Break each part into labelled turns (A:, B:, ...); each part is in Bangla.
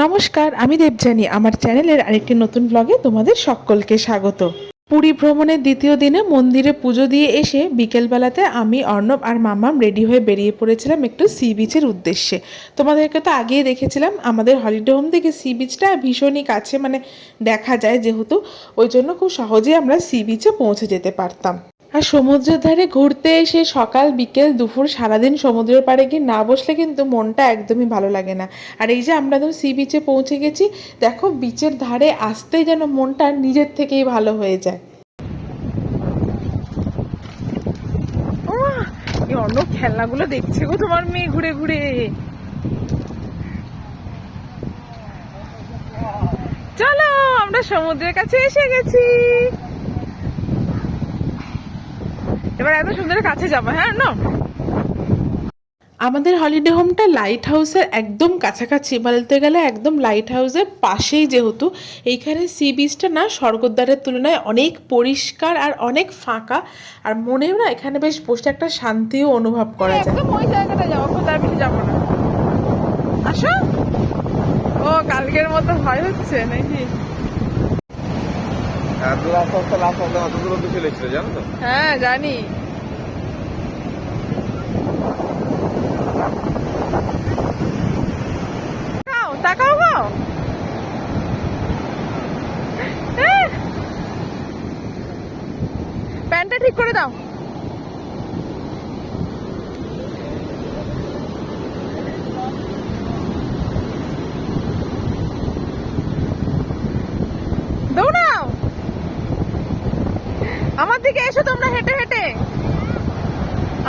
A: নমস্কার, আমি দেবজানি আমার চ্যানেলের আরেকটি নতুন ব্লগে তোমাদের সকলকে স্বাগত। পুরী ভ্রমণের দ্বিতীয় দিনে মন্দিরে পুজো দিয়ে এসে বিকেলবেলাতে আমি, অর্ণব আর মামাম রেডি হয়ে বেরিয়ে পড়েছিলাম একটু সি বিচের উদ্দেশ্যে। তোমাদেরকে তো আগেই দেখেছিলাম, আমাদের হলিডে হোম থেকে সি বিচটা ভীষণই কাছে মানে দেখা যায় যেহেতু, ওই জন্য খুব সহজেই আমরা সি বিচে পৌঁছে যেতে পারতাম। আর সমুদ্রের ধারে ঘুরতে এসে সকাল, বিকেল, দুপুর সারাদিন সমুদ্রের পাড়ে গিয়ে না বসলে কিন্তু মনটা একদমই ভালো লাগে না। আর এই যে আমরা তো সি বিচে পৌঁছে গেছি, দেখো বিচের ধারে আসতেই যেন মনটা নিজের থেকেই ভালো হয়ে যায়। অন্য খেলনাগুলো দেখছে গো তোমার মেয়ে ঘুরে ঘুরে। চলো, আমরা সমুদ্রের কাছে এসে গেছি। এবার এত সুন্দর কাছে যাব হ্যাঁ না। আমাদের হলিডে হোমটা লাইট হাউসের একদম কাছাকাছি বলতে গেলে একদম লাইট হাউসের পাশেই যেহেতু। এইখানে সি বিচটা না স্বর্গদ্বারের তুলনায় অনেক পরিষ্কার আর অনেক ফাঁকা। আর মনেও না এখানে বেশ বসে একটা শান্তিও অনুভব করা যায়। একদম ওই জায়গাটা যাব কোথায় বেশি যাব না। আসো। ও কালকের মতো ভয় হচ্ছে নাকি
B: এত রাস্তা রাস্তা লাস্ট রাস্তা অত দূর অব্দি চলে এসেছিল জানো তো
A: হ্যাঁ জানি তাকাও তাকাও গো। প্যান্টটা ঠিক করে দাও। আমার দিকে এসো তোমরা হেঁটে হেঁটে।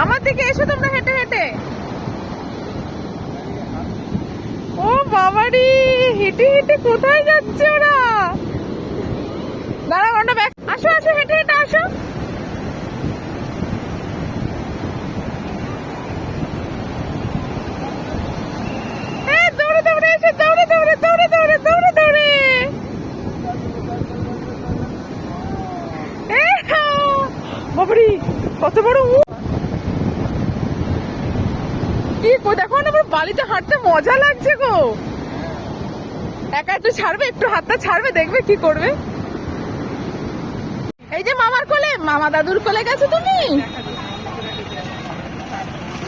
A: আমার দিকে এসো তোমরা হেঁটে হেঁটে। ও বাবারি, হেঁটে হেঁটে কোথায় যাচ্ছে ওরা? দাঁড়া ঘণ্টা ব্যাগ আসো আসো, হেঁটে হেঁটে আসো এ, দৌড়ে দৌড়ে এসে দৌড়ে দৌড়ে দৌড়ে দৌড়ে দৌড়ে দৌড়ে এ, হ্যাঁ। বাবারি কত বড় উঠ কি দেখো না আমার বালিতে হাঁটতে মজা লাগছে গো। একা একটু ছাড়বে একটু হাতটা ছাড়বে দেখবে কি করবে। এই যে মামার কোলে মামা দাদুর কোলে গেছো তুমি?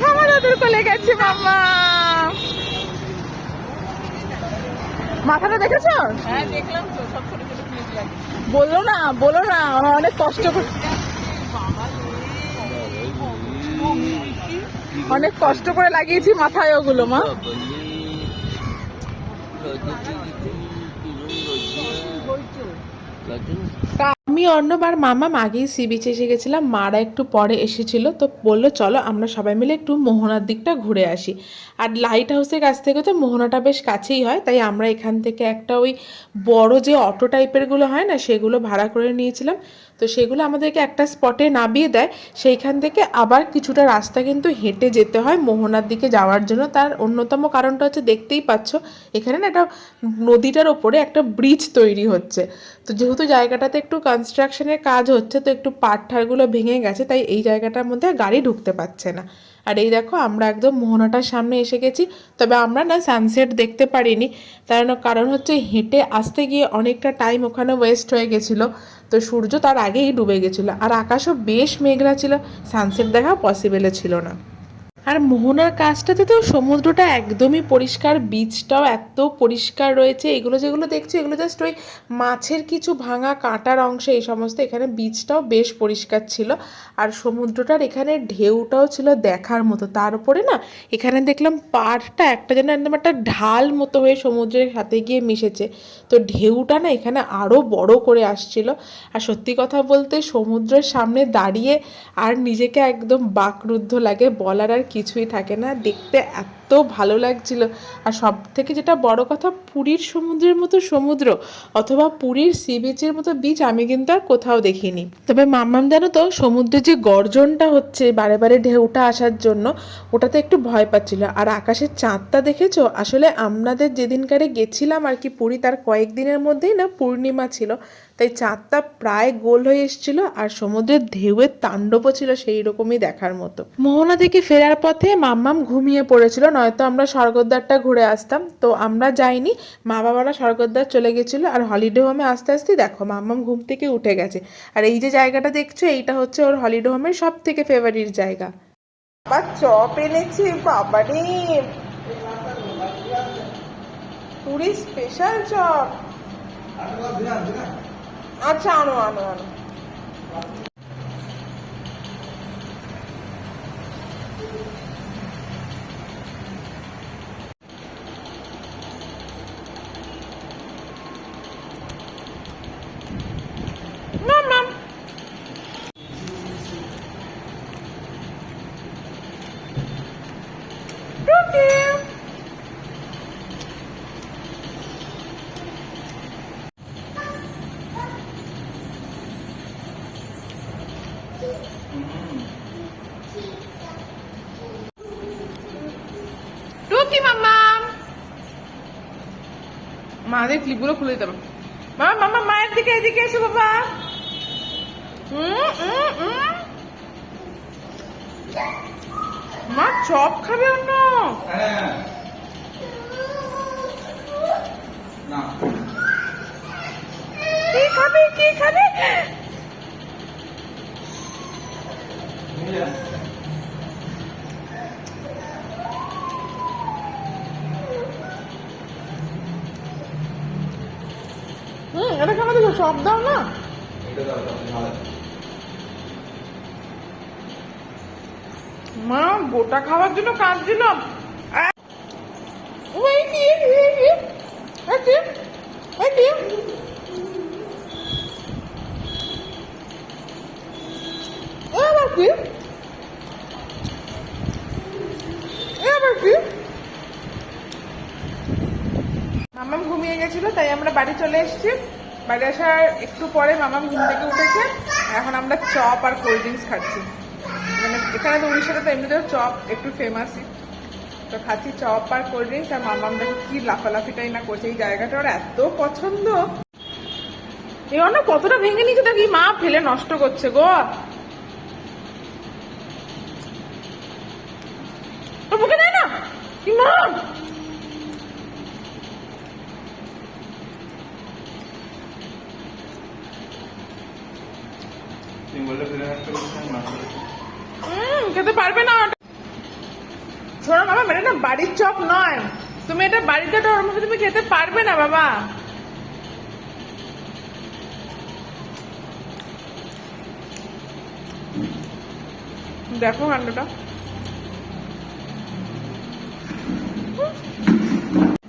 A: মামা দাদুর কোলে গেছে মামা। মাথাটা দেখেছ?
C: হ্যাঁ দেখলাম তো সব ছোট ছোট
A: বলল না বলো না আমার অনেক কষ্ট করে অনেক কষ্ট করে লাগিয়েছি মাথায় ওগুলো, মা। আমি অন্যবার মামা আগেই সি বিচে এসে গেছিলাম। মারা একটু পরে এসেছিল, তো বলল, চলো, আমরা সবাই মিলে একটু মোহনার দিকটা ঘুরে আসি। আর লাইট হাউসের কাছ থেকে তো মোহনাটা বেশ কাছেই হয়, তাই আমরা এখান থেকে একটা ওই বড় যে অটো টাইপেরগুলো হয় না, সেগুলো ভাড়া করে নিয়েছিলাম। তো সেগুলো আমাদেরকে একটা স্পটে নামিয়ে দেয়। সেইখান থেকে আবার কিছুটা রাস্তা কিন্তু হেঁটে যেতে হয় মোহনার দিকে যাওয়ার জন্য। তার অন্যতম কারণটা হচ্ছে দেখতেই পাচ্ছ, এখানে না একটা নদীটার ওপরে একটা ব্রিজ তৈরি হচ্ছে। তো যেহেতু জায়গাটাতে একটু কনস্ট্রাকশনের কাজ হচ্ছে, তো একটু পাটঠারগুলো ভেঙে গেছে, তাই এই জায়গাটার মধ্যে গাড়ি ঢুকতে পারছে না। আর এই দেখো, আমরা একদম মোহনাটার সামনে এসে গেছি। তবে আমরা না সানসেট দেখতে পারিনি। তার কারণ হচ্ছে হেঁটে আসতে গিয়ে অনেকটা টাইম ওখানে ওয়েস্ট হয়ে গেছিল। তো সূর্য তার আগেই ডুবে গেছিল আর আকাশও বেশ মেঘলা ছিল। সানসেট দেখা পসিবেলে ছিল না। আর মোহনার কাজটাতে তো সমুদ্রটা একদমই পরিষ্কার বিচটাও এত পরিষ্কার রয়েছে, এগুলো যেগুলো দেখছি এগুলো জাস্ট ওই মাছের কিছু ভাঙা কাঁটার অংশ, এই সমস্ত এখানে বিচটাও বেশ পরিষ্কার ছিল। আর সমুদ্রটার এখানে ঢেউটাও ছিল দেখার মতো। তার উপরে না এখানে দেখলাম পাড়টা একটা যেন একদম একটা ঢাল মতো হয়ে সমুদ্রের সাথে গিয়ে মিশেছে। তো ঢেউটা না এখানে আরও বড় করে আসছিল। আর সত্যি কথা বলতে সমুদ্রের সামনে দাঁড়িয়ে আর নিজেকে একদম বাকরুদ্ধ লাগে, বলার আর কিছুই থাকে না। দেখতে এত ভালো লাগছিল। আর সব থেকে যেটা বড় কথা, পুরীর সমুদ্রের মতো সমুদ্র অথবা পুরীর সি বিচের মতো বিচ আমি কিন্তু আর কোথাও দেখিনি। তবে মাম্মাম, জানো তো সমুদ্রে যে গর্জনটা হচ্ছে বারে বারে ঢেউটা আসার জন্য, ওটাতে একটু ভয় পাচ্ছিল। আর আকাশের চাঁদটা দেখেছ? আসলে আমাদের যেদিনকারে গেছিলাম আর কি পুরী, তার কয়েকদিনের মধ্যেই না পূর্ণিমা ছিল। তাই চাঁদটা প্রায় গোল হয়ে এসেছিল আর সমুদ্রের ঢেউয়ের তাণ্ডবও ছিল সেই রকমই দেখার মতো। মোহনা থেকে ফেরার পথে মাম্মাম ঘুমিয়ে পড়েছিল
C: নয়তো আমরা স্বর্গদ্বারটা ঘুরে আসতাম। তো আমরা যাইনি, মা বাবারা স্বর্গদ্বার চলে গেছিল আর হলিডে হোমে আস্তে আস্তে দেখো মাম্মাম ঘুম থেকে উঠে গেছে। আর এই যে জায়গাটা দেখছ, এইটা হচ্ছে ওর হলিডে হোমের সব থেকে ফেভারিট জায়গা।
B: বা চপ এনেছি, বাবারে। Puri special chop. আচ্ছা আনো আনো আনো মাম Cookie. টুকি মাম্মা মাদের ক্লিপগুলো খুলে দিতে হবে। মা মামা মায়ের দিকে এদিকে এসো বাবা। মা চপ খাবে অন্য। কি খাবে কি খাবে? সব দাও না। মা গোটা খাওয়ার জন্য কাঁদছিলাম। ওই আবার কি? আবার কি? মামাম ঘুমিয়ে গেছিল তাই আমরা বাড়ি চলে এসেছি। বাড়ি আসার একটু পরে মামা ঘুম থেকে উঠেছে, এখন আমরা চপ আর কোল্ড ড্রিঙ্কস খাচ্ছি। মানে এখানে তো উড়িষ্যাতে তো এমনিতেও চপ একটু ফেমাসই তো খাচ্ছি চপ আর কোল্ড ড্রিঙ্কস, আর মামা আমাদের কি লাফালাফিটাই না করছে এই জায়গাটা, ওর এত পছন্দ। এই অন্য কতটা ভেঙে নিচ্ছে দেখি, মা ফেলে নষ্ট করছে গো ওর মুখে দেয় না কি মা
D: তুমি বললে ফিরে আসতে বলছো না
C: হুম খেতে পারবে না শোনো বাবা এটা না বাড়ির চপ নয়। তুমি এটা বাড়িতে ওর তুমি খেতে পারবে না, বাবা। দেখো কাণ্ডটা।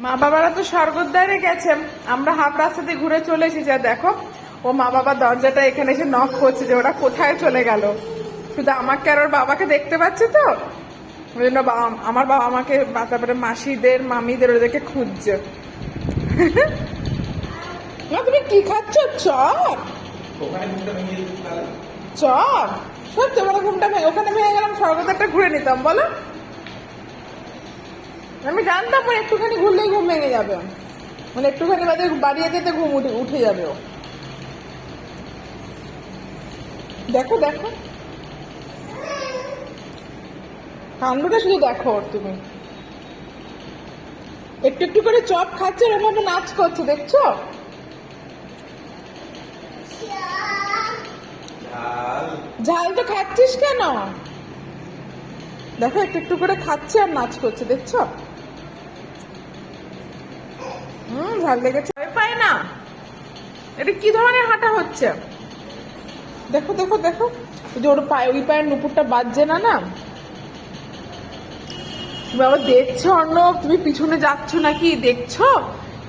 C: মা বাবারা তো স্বর্গদ্বারে গেছে। আমরা হাফ রাস্তাতে ঘুরে চলে এসেছি। আর দেখো, ও মা বাবা দরজাটা এখানে এসে নক করছে যে ওরা কোথায় চলে গেল। শুধু আমাকে আর ওর বাবাকে দেখতে পাচ্ছে তো? ওই জন্য আমার বাবা আমাকে তারপরে মাসিদের মামিদের ওদেরকে খুঁজছে। না তুমি কি খাচ্ছ? চপ চপ সব তোমার ঘুমটা ভেঙে ওখানে ভেঙে গেলাম স্বর্গদ্বারটা ঘুরে নিতাম বলো। আমি জানতাম মানে একটুখানি ঘুরলেই ঘুম ভেঙে যাবে। মানে একটুখানি বাদে বাড়িয়ে যেতে ঘুম উঠে উঠে যাবে ও। দেখো দেখো। কাণ্ডটা শুধু দেখো তুমি। একটু একটু করে চপ খাচ্ছে এরকম নাচ করছে, দেখছ?
D: ঝাল
C: তো খাচ্ছিস কেন? দেখো, একটু একটু করে খাচ্ছে আর নাচ করছে, দেখছ? হুম, ঝাল লেগেছে। ভয় পায় না? এটা কি ধরনের হাঁটা হচ্ছে? দেখো দেখো দেখো। যে ওর পায়ে, ওই পায়ের নুপুরটা বাজছে না না? তুমি আবার দেখছ অন্য তুমি পিছনে যাচ্ছ নাকি? দেখছ?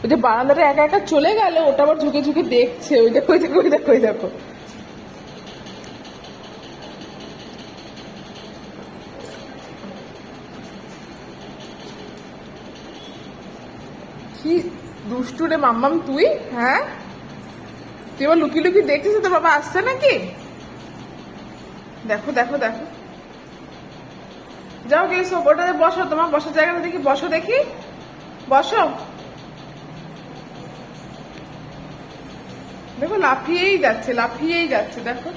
C: ওই যে বারান্দাটা একা একা চলে গেল, ওটা আবার ঝুঁকে ঝুঁকে দেখছে। ওই দেখো ওই দেখো ওই দেখো ওই দেখো। কি দুষ্টু রে মাম্মাম তুই হ্যাঁ? তুই এবার লুকি লুকি দেখছিস তোর বাবা, আসছে নাকি? দেখো দেখো দেখো। যাও গেছো ওটাতে বসো, তোমার বসার জায়গাটা দেখি, বসো দেখি। বসো। দেখো, লাফিয়েই যাচ্ছে লাফিয়েই যাচ্ছে, দেখো।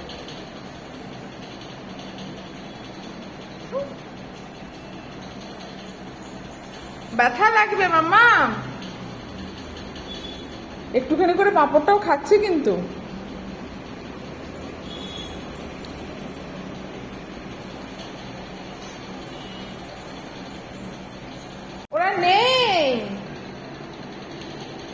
C: ব্যথা লাগবে, মাম্মা। একটুখানি করে পাঁপড়টাও খাচ্ছে কিন্তু ওরা নেই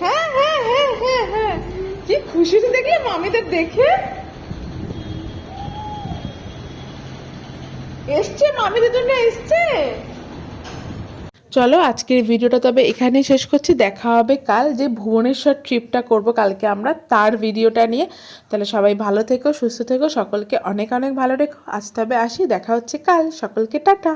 C: হ্যাঁ হ্যাঁ হ্যাঁ হ্যাঁ হ্যাঁ। কি খুশি তো দেখলে মামিদের দেখে। এসছে, মামিদের জন্য এসছে।
A: চলো, আজকের ভিডিওটা তবে এখানেই শেষ করছি। দেখা হবে কাল যে ভুবনেশ্বর ট্রিপটা করব কালকে আমরা, তার ভিডিওটা নিয়ে। তাহলে সবাই ভালো থেকো, সুস্থ থেকো, সকলকে অনেক অনেক ভালো রেখো। আসতে হবে আসি, দেখা হচ্ছে কাল। সকলকে টাটা।